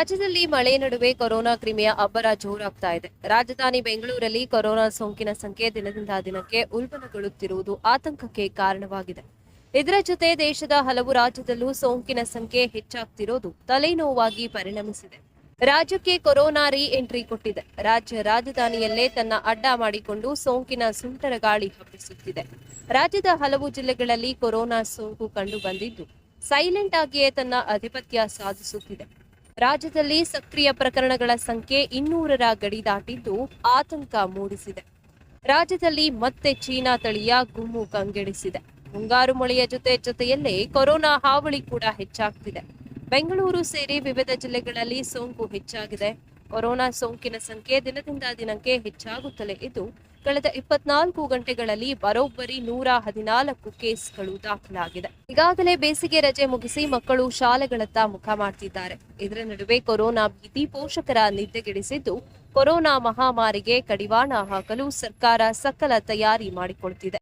ರಾಜ್ಯದಲ್ಲಿ ಮಳೆ ನಡುವೆ ಕೊರೋನಾ ಕ್ರಿಮಿಯ ಅಬ್ಬರ ಜೋರಾಗ್ತಾ ಇದೆ. ರಾಜಧಾನಿ ಬೆಂಗಳೂರಲ್ಲಿ ಕೊರೋನಾ ಸೋಂಕಿನ ಸಂಖ್ಯೆ ದಿನದಿಂದ ದಿನಕ್ಕೆ ಉಲ್ಬಣಗೊಳ್ಳುತ್ತಿರುವುದು ಆತಂಕಕ್ಕೆ ಕಾರಣವಾಗಿದೆ. ಇದರ ಜೊತೆ ದೇಶದ ಹಲವು ರಾಜ್ಯದಲ್ಲೂ ಸೋಂಕಿನ ಸಂಖ್ಯೆ ಹೆಚ್ಚಾಗ್ತಿರೋದು ತಲೆನೋವಾಗಿ ಪರಿಣಮಿಸಿದೆ. ರಾಜ್ಯಕ್ಕೆ ಕೊರೋನಾ ರೀ ಎಂಟ್ರಿ ಕೊಟ್ಟಿದೆ. ರಾಜ್ಯ ರಾಜಧಾನಿಯಲ್ಲೇ ತನ್ನ ಅಡ್ಡ ಮಾಡಿಕೊಂಡು ಸೋಂಕಿನ ಸುಂಟರ ಗಾಳಿ ಹಬ್ಬಿಸುತ್ತಿದೆ. ರಾಜ್ಯದ ಹಲವು ಜಿಲ್ಲೆಗಳಲ್ಲಿ ಕೊರೋನಾ ಸೋಂಕು ಕಂಡು ಬಂದಿದ್ದು ಸೈಲೆಂಟ್ ಆಗಿಯೇ ತನ್ನ ಅಧಿಪತ್ಯ ಸಾಧಿಸುತ್ತಿದೆ. ರಾಜ್ಯದಲ್ಲಿ ಸಕ್ರಿಯ ಪ್ರಕರಣಗಳ ಸಂಖ್ಯೆ ಇನ್ನೂರರ ಗಡಿ ದಾಟಿದ್ದು ಆತಂಕ ಮೂಡಿಸಿದೆ. ರಾಜ್ಯದಲ್ಲಿ ಮತ್ತೆ ಚೀನಾ ತಳಿಯ ಗುಮ್ಮು ಕಂಗೆಡಿಸಿದೆ. ಮುಂಗಾರು ಮಳೆಯ ಜೊತೆ ಜೊತೆಯಲ್ಲೇ ಕೊರೋನಾ ಹಾವಳಿ ಕೂಡ ಹೆಚ್ಚಾಗ್ತಿದೆ. ಬೆಂಗಳೂರು ಸೇರಿ ವಿವಿಧ ಜಿಲ್ಲೆಗಳಲ್ಲಿ ಸೋಂಕು ಹೆಚ್ಚಾಗಿದೆ. ಕೊರೋನಾ ಸೋಂಕಿನ ಸಂಖ್ಯೆ ದಿನದಿಂದ ದಿನಕ್ಕೆ ಹೆಚ್ಚಾಗುತ್ತಲೇ ಇದ್ದು ಕಳೆದ ಇಪ್ಪತ್ನಾಲ್ಕು ಗಂಟೆಗಳಲ್ಲಿ ಬರೋಬ್ಬರಿ ನೂರ ಹದಿನಾಲ್ಕು ಕೇಸ್ಗಳು ದಾಖಲಾಗಿದೆ. ಈಗಾಗಲೇ ಬೇಸಿಗೆ ರಜೆ ಮುಗಿಸಿ ಮಕ್ಕಳು ಶಾಲೆಗಳತ್ತ ಮುಖ ಮಾಡ್ತಿದ್ದಾರೆ. ಇದರ ನಡುವೆ ಕೊರೋನಾ ಭೀತಿ ಪೋಷಕರ ನಿದ್ದೆಗೆಡಿಸಿದ್ದು, ಕೊರೋನಾ ಮಹಾಮಾರಿಗೆ ಕಡಿವಾಣ ಹಾಕಲು ಸರ್ಕಾರ ಸಕಲ ತಯಾರಿ ಮಾಡಿಕೊಳ್ತಿದೆ.